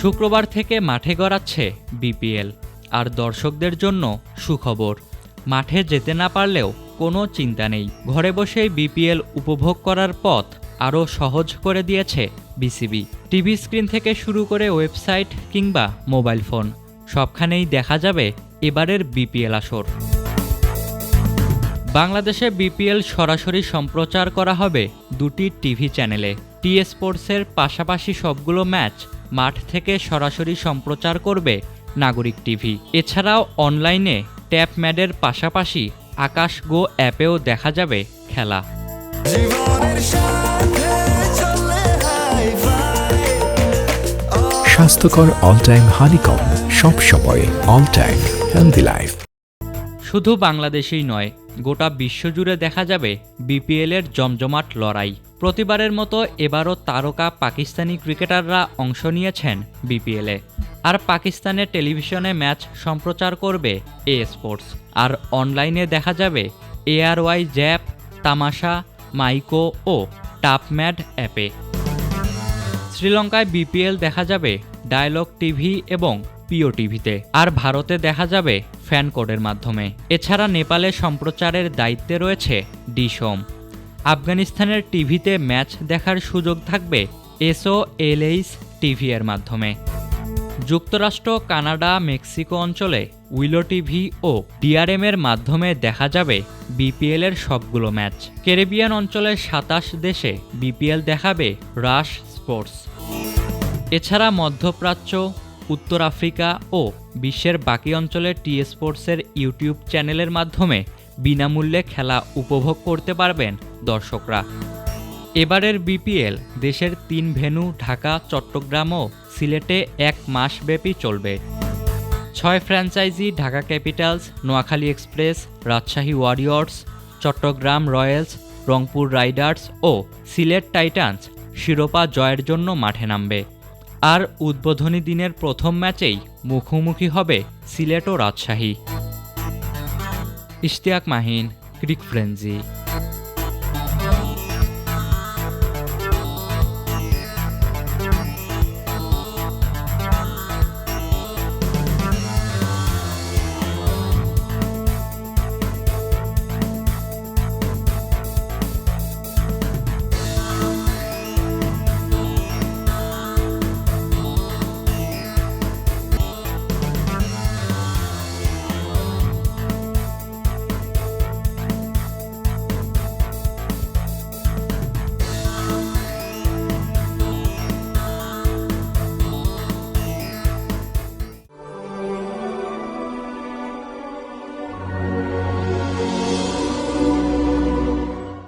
শুক্রবার থেকে মাঠে গড়াচ্ছে বিপিএল। আর দর্শকদের জন্য সুখবর, মাঠে যেতে না পারলেও কোনো চিন্তা নেই। ঘরে বসেই বিপিএল উপভোগ করার পথ আরও সহজ করে দিয়েছে বিসিবি। টিভি স্ক্রিন থেকে শুরু করে ওয়েবসাইট কিংবা মোবাইল ফোন, সবখানেই দেখা যাবে এবারের বিপিএল আসর। বাংলাদেশে বিপিএল সরাসরি সম্প্রচার করা হবে দুটি টিভি চ্যানেলে। টি স্পোর্টসের পাশাপাশি সবগুলো ম্যাচ মাঠ থেকে সরাসরি সম্প্রচার করবে নাগরিক টিভি। এছাড়াও অনলাইনে ট্যাপ ম্যাডের পাশাপাশি আকাশ গো অ্যাপেও দেখা যাবে খেলা। স্বাস্থ্যকর অল টাইম হানিকম সব সময় অল টাইম হেলদি লাইফ শুধু বাংলাদেশেই নয় গোটা বিশ্বজুড়ে দেখা যাবে বিপিএলের জমজমাট লড়াই। প্রতিবারের মতো এবারও তারকা পাকিস্তানি ক্রিকেটাররা অংশ নিয়েছেন বিপিএলে। আর পাকিস্তানের টেলিভিশনে ম্যাচ সম্প্রচার করবে এ স্পোর্টস। আর অনলাইনে দেখা যাবে এআরওয়াই জ্যাপ, তামাশা, মাইকো ও টাপম্যাড অ্যাপে। শ্রীলঙ্কায় বিপিএল দেখা যাবে ডায়লগ টিভি এবং পিও টিভিতে। আর ভারতে দেখা যাবে ফ্যান কোডের মাধ্যমে। এছাড়া নেপালে সম্প্রচারের দায়িত্বে রয়েছে ডিশোম আফগানিস্তানের টিভিতে ম্যাচ দেখার সুযোগ থাকবে এসও এলএইস টিভি এর মাধ্যমে। যুক্তরাষ্ট্র, কানাডা, মেক্সিকো অঞ্চলে উইলো টিভি ও ডিআরএম এর মাধ্যমে দেখা যাবে বিপিএল এর সবগুলো ম্যাচ। ক্যারিবিয়ান অঞ্চলের সাতাশ দেশে বিপিএল দেখাবে রাশ স্পোর্টস। এছাড়া মধ্যপ্রাচ্য উত্তর আফ্রিকা ও বিশ্বের বাকি অঞ্চলে টি স্পোর্টসের ইউটিউব চ্যানেলের মাধ্যমে বিনামূল্যে খেলা উপভোগ করতে পারবেন দর্শকরা। এবারের বিপিএল দেশের তিন ভেন্যু ঢাকা, চট্টগ্রাম ও সিলেটে এক মাসব্যাপী চলবে। ছয় franchise Dhaka Capitals, Noakhali Express, Rajshahi Warriors, Chattogram Royals, Rangpur Riders ও সিলেট টাইটান্স শিরোপা জয়ের জন্য মাঠে নামবে। আর উদ্বোধনী দিনের প্রথম ম্যাচেই মুখোমুখি হবে সিলেট ও রাজশাহী। ইশতিয়াক মাহিন ক্রিক ফ্রেঞ্জি